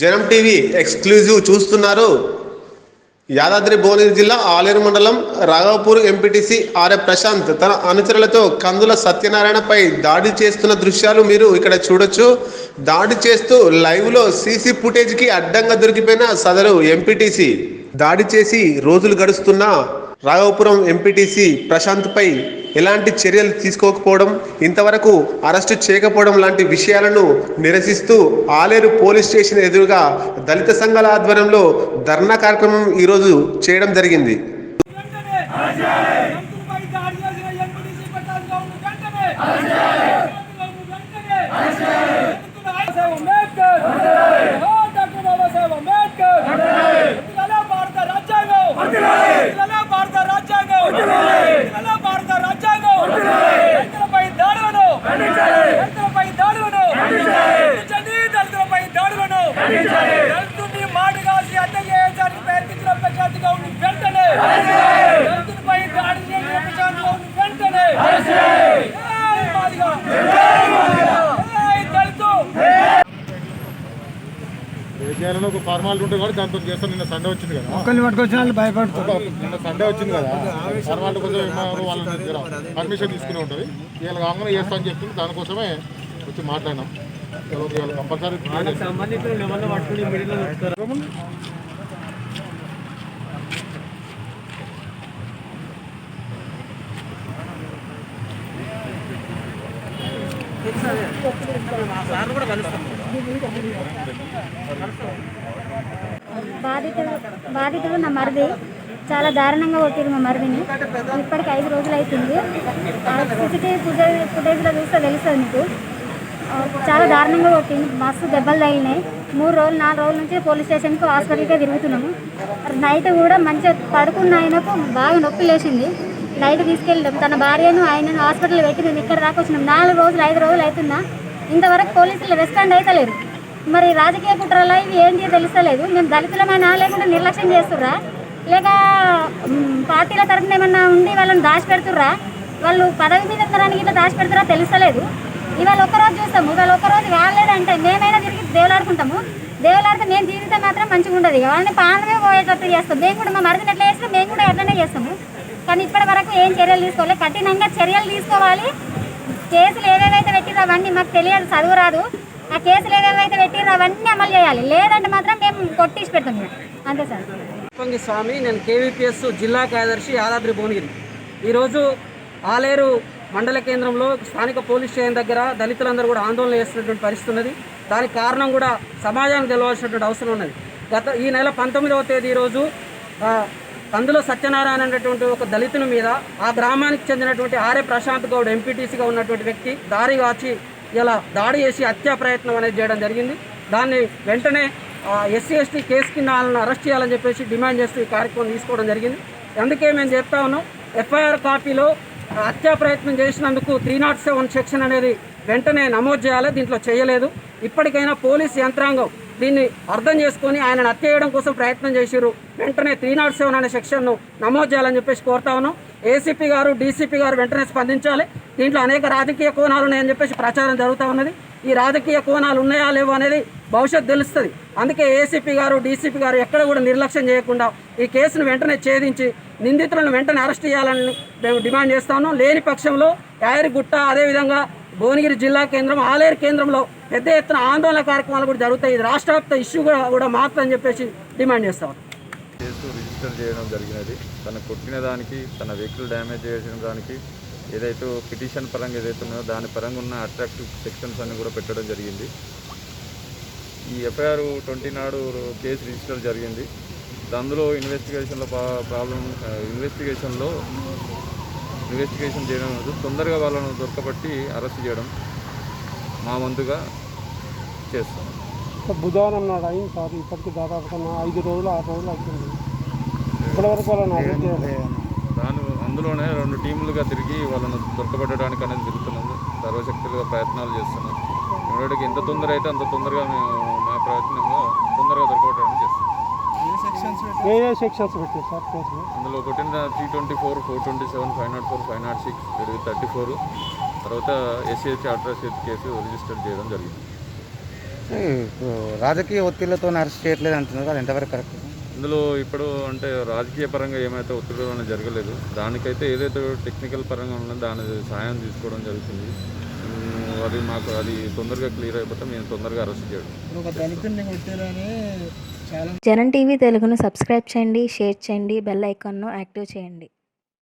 జనం TV exclusive చూస్తున్నారు. యాదాద్రి భువనగిరి జిల్లా ఆలేరు మండలం రాఘవపూర్ ఎంపీటీసీ ఆర్ఎ ప్రశాంత్ తన అనుచరులతో కందుల సత్యనారాయణపై దాడి చేస్తున్న దృశ్యాలు మీరు ఇక్కడ చూడొచ్చు. దాడి చేస్తూ లైవ్లో సీసీ ఫుటేజ్కి అడ్డంగా దొరికిపోయిన సదరు ఎంపీటీసీ. దాడి చేసి రోజులు గడుస్తున్న రాఘవపురం ఎంపీటీసీ ప్రశాంత్పై ఎలాంటి చర్యలు తీసుకోకపోవడం ఇంతవరకు అరెస్టు చేయకపోవడం లాంటి విషయాలను నిరసిస్తూ ఆలేరు పోలీస్ స్టేషన్ ఎదురుగా దళిత సంఘాల ఆధ్వర్యంలో ధర్నా కార్యక్రమం ఈరోజు చేయడం జరిగింది. భారత రాజ్యాంగం దాడి చేసిన ఎంపీటీసీ పట్టాలు గౌరవం వెంటనే వెంటనే యంత్రుల బాబాసాహెబ్ అంబేద్కర్ ఓ డాక్టర్ బాబాసాహెబ్ అంబేద్కర్ ఇవాళ భారత రాజ్యాంగం ఇవాళ భారత రాజ్యాంగం ఇవాళ భారత రాజ్యాంగం రైతులపై దాడులను రైతులపై దాడులను ఖండించండి దళితులపై దాడులను దళితుడిని మాటగాసి హత్య చేయడానికి ప్రయత్నించిన ప్రశాంత్ గౌడ్ని వెంటనే దళితుడిపై దాడి చేసిన ప్రశాంత్ గౌడ్ని వెంటనే ఏయ్ మాదిగా! ఏయ్ దళితు చేయాలని ఒక ఫార్మాలిటీ ఉంటుంది కాబట్టి దాంతో చేస్తాను. నిన్న సండే వచ్చింది కదా. ఒక్కరిని పట్టుకొచ్చిన ఒక నిన్న సండే వచ్చింది కదా. ఫార్మాలిటీ కోసం వాళ్ళ దగ్గర పర్మిషన్ తీసుకుని ఉంటుంది. వీళ్ళు కాగానే చేస్తా అని చెప్తుంది దానికోసమే వచ్చి మాట్లాడినాం. కంపల్సరీ బాధితుడు బాధితుడు నా మరిది చాలా దారుణంగా కొట్టిరు మా మరిదిని. ఇప్పటికి ఐదు రోజులు అవుతుంది సిసిటీవీ ఫుటేజ్ ఫుటేజ్లో చూస్తే తెలుస్తుంది మీకు చాలా దారుణంగా కొట్టింది మస్తు దెబ్బలు తగిలినాయి. మూడు రోజులు నాలుగు రోజుల నుంచి పోలీస్ స్టేషన్కి హాస్పిటల్కే తిరుగుతున్నాము. నైట్ కూడా మంచిగా పడుకున్న ఆయనకు బాగా నొప్పి లేచింది. నైట్ తీసుకెళ్ళాం తన భార్యను ఆయనను హాస్పిటల్ పెట్టి మేము ఇక్కడ దాకా వచ్చినాం. నాలుగు రోజులు ఐదు రోజులు అవుతుందా? ఇంతవరకు పోలీసులు రెస్పాండ్ అవుతలేరు మరి రాజకీయ కుట్రలా ఇవి ఏంటి తెలుస్తలేదు. మేము దళితులమైనా లేకుండా నిర్లక్ష్యం చేస్తుర్రా? లేక పార్టీల తరఫున ఏమన్నా ఉండి వాళ్ళని దాచిపెడుతుర్రా? వాళ్ళు పదవి మీద ఉండడానికి ఇట్లా దాచిపెడుతురా తెలుస్తలేదు. ఇవాళ ఒక్కరోజు చూస్తాము. ఇవాళ ఒక్కరోజు వాళ్ళేదంటే మేమైనా తిరిగి దేవులాడుకుంటాము. దేవులాడితే మేము జీవితం మాత్రం మంచిగా ఉండదు ఇక. వాళ్ళని పానమే పోయేటట్టు చేస్తాం. మేము కూడా మా మరిదిని ఎట్లా చేస్తాం మేము కూడా అట్లనే చేస్తాము. కానీ ఇప్పటి వరకు ఏం చర్యలు తీసుకోవాలి కఠినంగా చర్యలు తీసుకోవాలి. కేసులు ఏవేవైతే పెట్టిరో అవన్నీ మాకు తెలియదు చదువు రాదు. ఆ కేసులు ఏవేవైతే పెట్టిరో అవన్నీ అమలు చేయాలి. లేదంటే మాత్రం మేము కొట్టించి పెడతాం అంతే సార్. పొంగి స్వామి నేను కేవీపీఎస్ జిల్లా కార్యదర్శి యాదాద్రి భువనగిరి. ఈరోజు ఆలేరు మండల కేంద్రంలో స్థానిక పోలీస్ స్టేషన్ దగ్గర దళితులందరూ కూడా ఆందోళన చేస్తున్నటువంటి పరిస్థితి ఉన్నది. దానికి కారణం కూడా సమాజానికి తెలవాల్సినటువంటి అవసరం ఉన్నది. గత ఈ నెల పంతొమ్మిదవ తేదీ రోజు కందులో సత్యనారాయణ అనేటువంటి ఒక దళితుని మీద ఆ గ్రామానికి చెందినటువంటి ఆర్ఏ ప్రశాంత్ గౌడ్ ఎంపీటీసీగా ఉన్నటువంటి వ్యక్తి దారి కాచి ఇలా దాడి చేసి హత్యా ప్రయత్నం అనేది చేయడం జరిగింది. దాన్ని వెంటనే ఎస్సీ ఎస్టీ కేసు కింద వాళ్ళని అరెస్ట్ చేయాలని చెప్పేసి డిమాండ్ చేస్తూ ఈ కార్యక్రమం తీసుకోవడం జరిగింది. అందుకే మేము చెప్తా ఉన్నాం ఎఫ్ఐఆర్ కాపీలో హత్యా ప్రయత్నం చేసినందుకు త్రీ నాట్ సెవెన్ సెక్షన్ అనేది వెంటనే నమోదు చేయాలి దీంట్లో చేయలేదు. ఇప్పటికైనా పోలీస్ యంత్రాంగం దీన్ని అర్థం చేసుకొని ఆయనను హత్య చేయడం కోసం ప్రయత్నం చేసిర్రు. వెంటనే త్రీ నాట్ సెవెన్ అనే సెక్షన్ను నమోదు చేయాలని చెప్పేసి కోరుతా ఉన్నాం. ఏసీపీ గారు డీసీపీ గారు వెంటనే స్పందించాలి. దీంట్లో అనేక రాజకీయ కోణాలు ఉన్నాయని చెప్పేసి ప్రచారం జరుగుతూ ఉన్నది. ఈ రాజకీయ కోణాలు ఉన్నాయా లేవో అనేది భవిష్యత్తు తెలుస్తుంది. అందుకే ఏసీపీ గారు డీసీపీ గారు ఎక్కడ కూడా నిర్లక్ష్యం చేయకుండా ఈ కేసును వెంటనే ఛేదించి నిందితులను వెంటనే అరెస్ట్ చేయాలని మేము డిమాండ్ చేస్తా ఉన్నాం. లేని పక్షంలో యాయరిగుట్ట అదేవిధంగా భువనగిరి జిల్లా కేంద్రం ఆలేరు కేంద్రంలో పెద్ద ఎత్తున ఆందోళన కార్యక్రమాలు కూడా జరుగుతాయి. ఇది రాష్ట్ర వ్యాప్త ఇష్యూ కూడా కూడా మాత్రని చెప్పేసి డిమాండ్ చేస్తాం కేసు రిజిస్టర్ చేయడం జరిగినది. తను కొట్టిన దానికి తన వెహికల్ డ్యామేజ్ చేసిన దానికి ఏదైతే పిటిషన్ పరంగా ఏదైతే ఉన్నదో దాని పరంగా ఉన్న అట్రాక్టివ్ సెక్షన్స్ అన్ని కూడా పెట్టడం జరిగింది. ఈ ఎఫ్ఐఆర్ ట్వంటీ నాడు కేసు రిజిస్టర్ జరిగింది. అందులో ఇన్వెస్టిగేషన్లో ప్రాబ్లం ఇన్వెస్టిగేషన్లో ఇన్వెస్టిగేషన్ చేయడం తొందరగా వాళ్ళను దొరకబట్టి అరెస్ట్ చేయడం మా వంతుగా చేస్తాం. బుధవారం నాడు అయింది సార్ ఇప్పటికి దాదాపు ఐదు రోజులు ఆరు రోజులు అవుతుంది. ఇప్పటివరకు వాళ్ళని దాని అందులోనే రెండు టీములుగా తిరిగి వాళ్ళను దొరకబెట్టడానికి అనేది తిరుగుతున్నాము సర్వశక్తులుగా ప్రయత్నాలు చేస్తున్నాం ఇమ్మీడియట్గా ఎంత తొందర అయితే అంత తొందరగా మేము మా ప్రయత్నంగా తొందరగా దొరకబెట్టడానికి ఏ ఏ సెక్షన్స్ పెట్టారు? సార్ అందులో కొట్టిన three twenty four four twenty seven five not four five not six thirty four. తర్వాత ఎస్సీహెచ్ అట్రాసిటీ కేసు రిజిస్టర్ చేయడం జరిగింది. రాజకీయ ఒత్తిళ్ళతో అరెస్ట్ చేయట్లేదు అంటున్నారు. అది ఎంతవరకు కరెక్ట్? ఇందులో ఇప్పుడు అంటే రాజకీయ పరంగా ఏమైతే ఒత్తిడి అనేది జరగలేదు దానికైతే ఏదైతే టెక్నికల్ పరంగా ఉన్నదో దాని సాయం తీసుకోవడం జరుగుతుంది. అది మాకు అది తొందరగా క్లియర్ అయిపోతే మేము తొందరగా అరెస్ట్ చేయడం జనం టీవీ తెలుగును సబ్స్క్రైబ్ చేయండి షేర్ చేయండి బెల్ ఐకాన్ను యాక్టివ్ చేయండి.